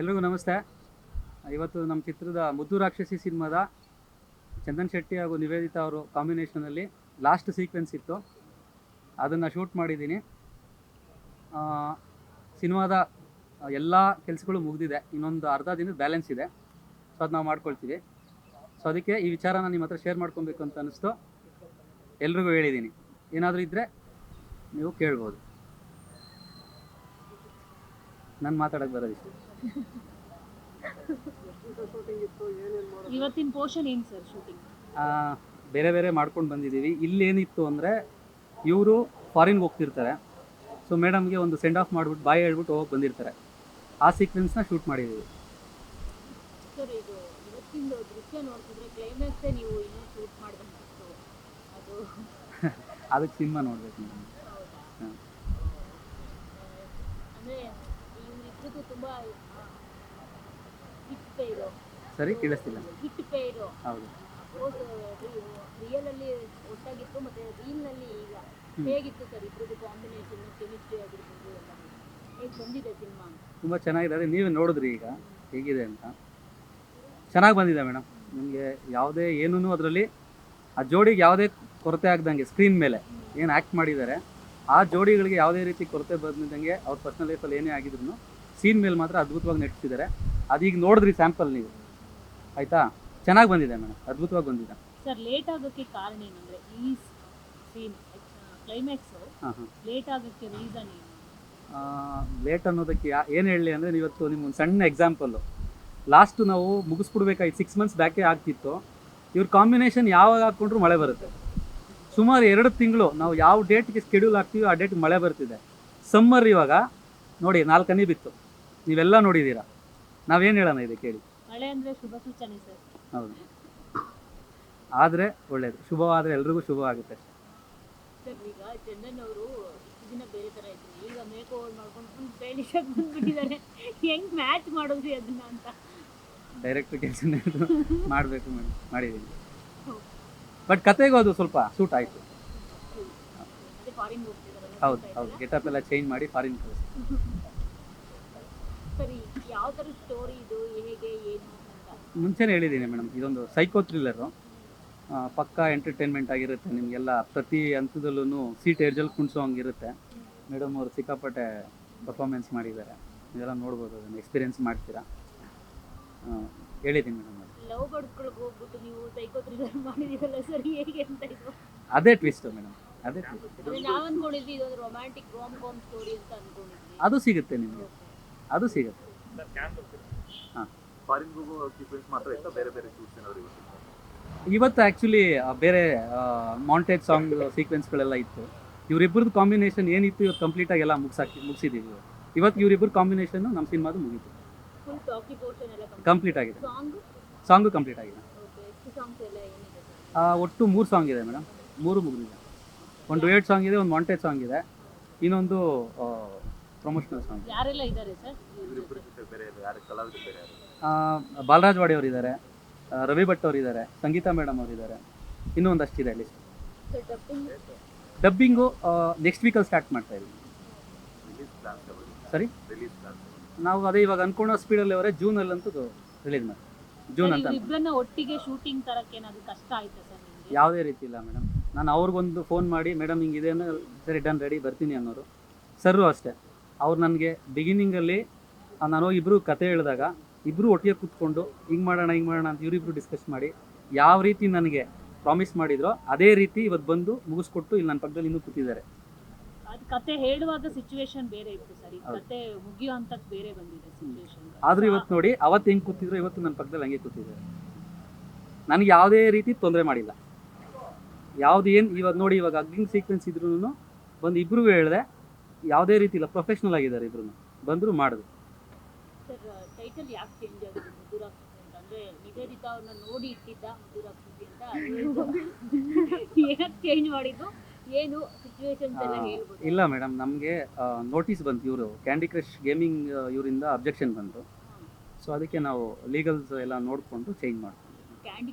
ಎಲ್ರಿಗೂ ನಮಸ್ತೆ. ಇವತ್ತು ನಮ್ಮ ಚಿತ್ರದ ಮುದ್ದು ರಾಕ್ಷಸಿ ಸಿನಿಮಾದ ಚಂದನ್ ಶೆಟ್ಟಿ ಹಾಗೂ ನಿವೇದಿತಾ ಅವರು ಕಾಂಬಿನೇಷನಲ್ಲಿ ಲಾಸ್ಟ್ ಸೀಕ್ವೆನ್ಸ್ ಇತ್ತು. ಅದನ್ನು ಶೂಟ್ ಮಾಡಿದ್ದೀನಿ. ಸಿನಿಮಾದ ಎಲ್ಲ ಕೆಲಸಗಳು ಮುಗಿದಿದೆ. ಇನ್ನೊಂದು ಅರ್ಧ ದಿನದ ಬ್ಯಾಲೆನ್ಸ್ ಇದೆ. ಸೊ ಅದು ನಾವು ಮಾಡ್ಕೊಳ್ತೀವಿ. ಸೊ ಅದಕ್ಕೆ ಈ ವಿಚಾರನ ನಿಮ್ಮ ಹತ್ರ ಶೇರ್ ಮಾಡ್ಕೊಬೇಕು ಅಂತ ಅನಿಸ್ತು. ಎಲ್ರಿಗೂ ಹೇಳಿದ್ದೀನಿ. ಏನಾದರೂ ಇದ್ದರೆ ನೀವು ಕೇಳ್ಬೋದು. ನಾನು ಮಾತಾಡೋಕ್ಕೆ ಬರೋದಿಷ್ಟು ಇವತ್ತಿನ ಪೋರ್ಷನ್ ಏನು ಸರ್ ಶೂಟಿಂಗ್ ಬೇರೆ ಬೇರೆ ಮಾಡ್ಕೊಂಡು ಬಂದಿದ್ದೀವಿ. ಇಲ್ಲೇನಿತ್ತು ಅಂದರೆ ಇವರು ಫಾರಿನ್ಗೆ ಹೋಗ್ತಿರ್ತಾರೆ. ಸೊ ಮೇಡಮ್ಗೆ ಒಂದು ಸೆಂಡ್ ಆಫ್ ಮಾಡಿಬಿಟ್ಟು ಬಾಯಿ ಹೇಳ್ಬಿಟ್ಟು ಹೋಗಿ ಬಂದಿರ್ತಾರೆ. ಆ ಸೀಕ್ವೆನ್ಸ್ನ ಶೂಟ್ ಮಾಡಿದ್ದೀವಿ. ಸರ್ ಇದು ಇವತ್ತಿಂದು ದೃಶ್ಯ ನೋಡ್ತಿದ್ರೆ ಕ್ಲೈಮ್ಯಾಕ್ಸೇ ನೀವು ಇನ್ನೂ ಶೂಟ್ ಮಾಡ್ಬೇಕಿತ್ತು ಅದು ಅದಕ್ಕೆ ಸಿನಿಮಾ ನೋಡ್ಬೇಕು ಮೇಡಮ್. ಅಂದರೆ ತುಂಬ ಹಿಟ್ ಪೇರು ಸರಿ ಕೇಳಿಸ್ತಿಲ್ಲ. ಹಿಟ್ ಪೇರು ಹೌದು. ಅಪೋಸ್ ರಿಯಲಲ್ಲಿ ಒಟ್ಟಾಗಿತ್ತು ಮತ್ತು ರೀಲ್ನಲ್ಲಿ ಈಗ ಹೇಗಿತ್ತು ಸರ್ ಇಬ್ಬರದು ಕಾಂಬಿನೇಷನ್ ಕೆಮಿಸ್ಟ್ರಿ ಆಗಿರ್ಬೋದು ಎಲ್ಲ? ಹೇಗೆ ಬಂದಿದೆ ಸಿನಿಮಾ? ತುಂಬ ಚೆನ್ನಾಗಿದೆ ಅದೇ ನೀವೇ ನೋಡಿದ್ರಿ ಈಗ ಹೇಗಿದೆ ಅಂತ. ಚೆನ್ನಾಗಿ ಬಂದಿದೆ ಮೇಡಮ್ ನಿಮಗೆ ಯಾವುದೇ ಏನೂ ಅದರಲ್ಲಿ ಆ ಜೋಡಿಗೆ ಯಾವುದೇ ಕೊರತೆ ಆಗ್ದಂಗೆ ಸ್ಕ್ರೀನ್ ಮೇಲೆ ಏನು ಆ್ಯಕ್ಟ್ ಮಾಡಿದ್ದಾರೆ ಆ ಜೋಡಿಗಳಿಗೆ ಯಾವುದೇ ರೀತಿ ಕೊರತೆ ಬಂದಿದ್ದಂಗೆ ಅವ್ರ ಪರ್ಸನಲ್ ಲೈಫಲ್ಲಿ ಏನೇ ಆಗಿದ್ರು ಸೀನ್ ಮೇಲೆ ಮಾತ್ರ ಅದ್ಭುತವಾಗಿ ನಟಿಸಿದ್ದಾರೆ. ಅದೀಗ ನೋಡಿದ್ರಿ ಸ್ಯಾಂಪಲ್ ನೀವು. ಆಯ್ತಾ? ಚೆನ್ನಾಗಿ ಬಂದಿದೆ ಮೇಡಮ್ ಅದ್ಭುತವಾಗಿ ಬಂದಿದೆ. ಸರ್ ಲೇಟ್ ಆಗೋಕ್ಕೆ ಕಾರಣ ಏನಂದರೆ ಈ ಸೀನ್ ಕ್ಲೈಮ್ಯಾಕ್ಸ್ ಹಾಂ ಹಾಂ. ಲೇಟ್ ಆಗೋಕ್ಕೆ ರೀಸನ್ ಏನು? ಲೇಟ್ ಅನ್ನೋದಕ್ಕೆ ಏನು ಹೇಳಲಿ ಅಂದರೆ ಇವತ್ತು ನಿಮ್ಗೊಂದು ಸಣ್ಣ ಎಕ್ಸಾಂಪಲ್ಲು ಲಾಸ್ಟು ನಾವು ಮುಗಿಸ್ಬಿಡ್ಬೇಕಾಯ್ತು ಸಿಕ್ಸ್ ಮಂತ್ಸ್ ಬ್ಯಾಕೇ ಆಗ್ತಿತ್ತು. ಇವ್ರ ಕಾಂಬಿನೇಷನ್ ಯಾವಾಗ ಹಾಕ್ಕೊಂಡ್ರು ಮಳೆ ಬರುತ್ತೆ. ಸುಮಾರು ಎರಡು ತಿಂಗಳು ನಾವು ಯಾವ ಡೇಟ್ಗೆ ಸ್ಕೆಡ್ಯೂಲ್ ಹಾಕ್ತೀವಿ ಆ ಡೇಟ್ಗೆ ಮಳೆ ಬರ್ತಿದೆ. ಸಮ್ಮರ್ ಇವಾಗ ನೋಡಿ ನಾಲ್ಕನೇ ಹನಿ ಬಿತ್ತು. ನೀವೆಲ್ಲ ನೋಡಿದ್ದೀರಾ? ನಾವೇನು ಹೇಳೋಣ ಇದೆ ಕೇಳಿ. ಮಳೆ ಅಂದರೆ ಶುಭ ಸೂಚನೆ ಸರ್. ಹೌದು. ಆದರೆ ಒಳ್ಳೆಯದು ಶುಭವಾದರೆ ಎಲ್ರಿಗೂ ಶುಭ ಆಗುತ್ತೆ ಸರ್ ಈಗ ಇಷ್ಟು ದಿನ ಬೇರೆ ಥರ ಇದ್ರು. ಈಗ ಮೇಕ್ ಓವರ್ ಮಾಡ್ಕೊಂಡು ಆಗಿ ಬಂದ್ಬಿಟ್ಟಿದ್ದಾರೆ. ಹೆಂಗ್ ಮ್ಯಾಚ್ ಮಾಡೋದ್ರಿ ಅದನ್ನ ಅಂತ. ಡೈರೆಕ್ಟ್ ಕೆಲಸನೇ ಮಾಡಬೇಕು ಮೇಡಮ್. ಮಾಡಿದ್ದೀನಿ ಬಟ್ ಕತೆಗೂ ಅದು ಸ್ವಲ್ಪ ಸೂಟ್ ಆಯಿತು. ಫಾರಿನ್ ಹೌದು ಹೌದು. ಗೆಟಪ್ ಎಲ್ಲ ಚೇಂಜ್ ಮಾಡಿ ಫಾರಿನ್ ಕಳಿಸಿ ಸರಿ ಯಾವ ಥರ ಸ್ಟೋರಿ ಇದು ಹೇಗೆ ಏನು ಮುಂಚೆನೇ ಹೇಳಿದ್ದೀನಿ ಮೇಡಮ್ ಇದೊಂದು ಸೈಕೋ ಥ್ರಿಲ್ಲರು ಪಕ್ಕಾ ಎಂಟರ್ಟೈನ್ಮೆಂಟ್ ಆಗಿರುತ್ತೆ ನಿಮಗೆಲ್ಲ. ಪ್ರತಿ ಹಂತದಲ್ಲೂ ಸೀಟ್ ಏರ್ಜಲ್ ಕುಣಿಸೋ ಹಂಗಿರುತ್ತೆ. ಮೇಡಮ್ ಅವರು ಸಿಕ್ಕಾಪಟ್ಟೆ ಪರ್ಫಾರ್ಮೆನ್ಸ್ ಮಾಡಿದ್ದಾರೆ. ಇದೆಲ್ಲ ನೋಡ್ಬೋದು ಅದನ್ನು ಎಕ್ಸ್ಪೀರಿಯೆನ್ಸ್ ಮಾಡ್ತೀರಾ? ಹೇಳಿದ್ದೀನಿ ಮೇಡಮ್ ಅದು ಲವ್ ಹೋಗ್ಬಿಟ್ಟು ನೀವು ಸೈಕೋ ಥ್ರಿಲ್ಲರ್ ಸರ್ ಹೇಗೆ ಅಂತ ಇದು? ಅದೇ ಟ್ವಿಸ್ಟು ಮೇಡಮ್ ಅದೇ ಅದು ಸಿಗುತ್ತೆ ನಿಮಗೆ. ಅದು ಸಿಗುತ್ತೆ. ಹಾಂ. ಫಾರಿನ್ ಹೋಗೋ ಸೀಕ್ವೆನ್ಸ್ ಮಾತ್ರ ಇತ್ತ? ಬೇರೆ ಬೇರೆ ಶೂಟ್ಸ್ ಏನಾದ್ರು ಇವತ್ತು ಇವತ್ತು ಆ್ಯಕ್ಚುಲಿ ಬೇರೆ ಮಾಂಟೇಜ್ ಸಾಂಗ್ ಸೀಕ್ವೆನ್ಸ್ಗಳೆಲ್ಲ ಇತ್ತು. ಇವರಿಬ್ಬರದ್ದು ಕಾಂಬಿನೇಷನ್ ಏನಿತ್ತು ಇವತ್ತು ಕಂಪ್ಲೀಟಾಗಿ ಎಲ್ಲ ಮುಗಿಸಾಕಿ ಮುಗಿಸಿದ್ದೀವಿ ಇವತ್ತು. ಇವರಿಬ್ಬರು ಕಾಂಬಿನೇಷನ್ನು ನಮ್ಮ ಸಿನಿಮಾದು ಮುಗೀತು. ಫುಲ್ ಟಾಕಿ ಪೋರ್ಷನ್ ಎಲ್ಲ ಕಂಪ್ಲೀಟ್ ಆಗಿದೆ. ಸಾಂಗ್ ಸಾಂಗು ಕಂಪ್ಲೀಟ್ ಆಗಿದೆ. ಓಕೆ ಎಷ್ಟು ಸಾಂಗ್ಸ್ ಏನಿದೆ ಆ, ಒಟ್ಟು ಮೂರು ಸಾಂಗ್ ಇದೆ ಮೇಡಮ್ ಮೂರು ಮುಗಿದಿದೆ. ಒಂದು ವೇಟ್ ಸಾಂಗ್ ಇದೆ ಒಂದು ಮಾಂಟೇಜ್ ಸಾಂಗ್ ಇದೆ. ಇನ್ನೊಂದು ಪ್ರಮೋಷನಲ್ ಸಾಂಗ್ ಯಾರೆಲ್ಲ ಇದ್ದಾರೆ ಸರ್? ಬಾಲರಾಜ್ ವಾಡಿ ಅವರು ಇದ್ದಾರೆ ರವಿ ಭಟ್ ಅವರು ಇದ್ದಾರೆ ಸಂಗೀತಾ ಮೇಡಮ್ ಅವರು ಇದ್ದಾರೆ ಇನ್ನೂ ಒಂದಷ್ಟಿದೆ ಲಿಸ್ಟ್ ಡಬ್ಬಿಂಗ್ ನೆಕ್ಸ್ಟ್ ವೀಕಲ್ಲಿ ಸ್ಟಾರ್ಟ್ ಮಾಡ್ತಾ ಇದ್ದೀವಿ. ಸರಿ? ನಾವು ಅದೇ ಇವಾಗ ಅನ್ಕೊಳ್ಳೋ ಸ್ಪೀಡಲ್ಲಿ ಅವರೇ ಜೂನಲ್ಲಂತೂ ರಿಲೀಸ್ ಮಾಡಿ ಜೂನ್ ಅಂತ ಒಟ್ಟಿಗೆ ಶೂಟಿಂಗ್ ತರಕ್ಕೆ ಏನಾದರೂ ಕಷ್ಟ ಆಯ್ತಾ ಸರ್ ಯಾವುದೇ ರೀತಿ ಇಲ್ಲ ಮೇಡಮ್ ನಾನು ಅವ್ರಿಗೊಂದು ಫೋನ್ ಮಾಡಿ ಮೇಡಮ್ ಹಿಂಗಿದೆ ಅನ್ನೋ ಸರಿ ಡನ್ ರೆಡಿ ಬರ್ತೀನಿ ಅನ್ನೋರು. ಸರ್ರು ಅಷ್ಟೇ. ಅವ್ರು ನನಗೆ ಬಿಗಿನಿಂಗಲ್ಲಿ ನಾನು ಇಬ್ಬರು ಕತೆ ಹೇಳಿದಾಗ ಇಬ್ಬರು ಒಟ್ಟಿಗೆ ಕೂತ್ಕೊಂಡು ಹಿಂಗೆ ಮಾಡೋಣ ಹಿಂಗೆ ಮಾಡೋಣ ಅಂತ ಇವರಿಬ್ಬರು ಡಿಸ್ಕಸ್ ಮಾಡಿ ಯಾವ ರೀತಿ ನನಗೆ ಪ್ರಾಮಿಸ್ ಮಾಡಿದ್ರೋ ಅದೇ ರೀತಿ ಇವತ್ತು ಬಂದು ಮುಗಿಸ್ಕೊಟ್ಟು ಇಲ್ಲಿ ನನ್ನ ಪಕ್ಕದಲ್ಲಿ ಇನ್ನೂ ಕೂತಿದ್ದಾರೆ. ಅದು ಕತೆ ಹೇಳುವಾಗ ಸಿಚುವೇಶನ್ ಬೇರೆ ಇತ್ತು ಸರ್. ಕತೆ ಮುಗಿಯೋ ಬೇರೆ ಬಂದಿದೆ ಸಿಚುವೇಶನ್ ಆದರೂ ಇವತ್ತು ನೋಡಿ ಅವತ್ತು ಹೆಂಗೆ ಕೂತಿದ್ರು ಇವತ್ತು ನನ್ನ ಪಕ್ಕದಲ್ಲಿ ಹಂಗೆ ಕೂತಿದ್ದಾರೆ. ನನಗೆ ಯಾವುದೇ ರೀತಿ ತೊಂದರೆ ಮಾಡಿಲ್ಲ. ಯಾವ್ದು ಏನು ಇವಾಗ ನೋಡಿ ಇವಾಗ ಅಗ್ಲಿಂಗ್ ಸೀಕ್ವೆನ್ಸ್ ಇದ್ರೂ ಬಂದು ಇಬ್ರು ಹೇಳಿದೆ ಯಾವುದೇ ರೀತಿ ಇಲ್ಲ ಪ್ರೊಫೆಷನಲ್ ಆಗಿದ್ದಾರೆ ಇಬ್ರು ಬಂದ್ರು ಮಾಡಿದ್ರು ಸರ್ ಟೈಟಲ್ ಯಾಕೆ ಚೇಂಜ್ ಆಗಿದೆ ಮುದುರಾಕ್ಷಸಿ ಅಂತ? ಅಂದ್ರೆ ನಿವೇದಿತಾ ನೋಡಿ ಇಟ್ಟಿದ್ದ ಮುದುರಾಕ್ಷಸಿ ಅಂತ ಏನಕ್ಕೆ ಚೇಂಜ್ ಮಾಡಿದ್ದು? ಏನು ಇಲ್ಲ ಮೇಡಮ್ ನಮಗೆ ನೋಟಿಸ್ ಬಂತು ಇವರು. ಕ್ಯಾಂಡಿ ಕ್ರಶ್ ಗೇಮಿಂಗ್ ಇವರಿಂದ ಅಬ್ಜೆಕ್ಷನ್ ಬಂತು. ಸೊ ಅದಕ್ಕೆ ನಾವು ಲೀಗಲ್ಸ್ ಎಲ್ಲ ನೋಡಿಕೊಂಡು ಚೇಂಜ್ ಮಾಡ್ತೀವಿ candy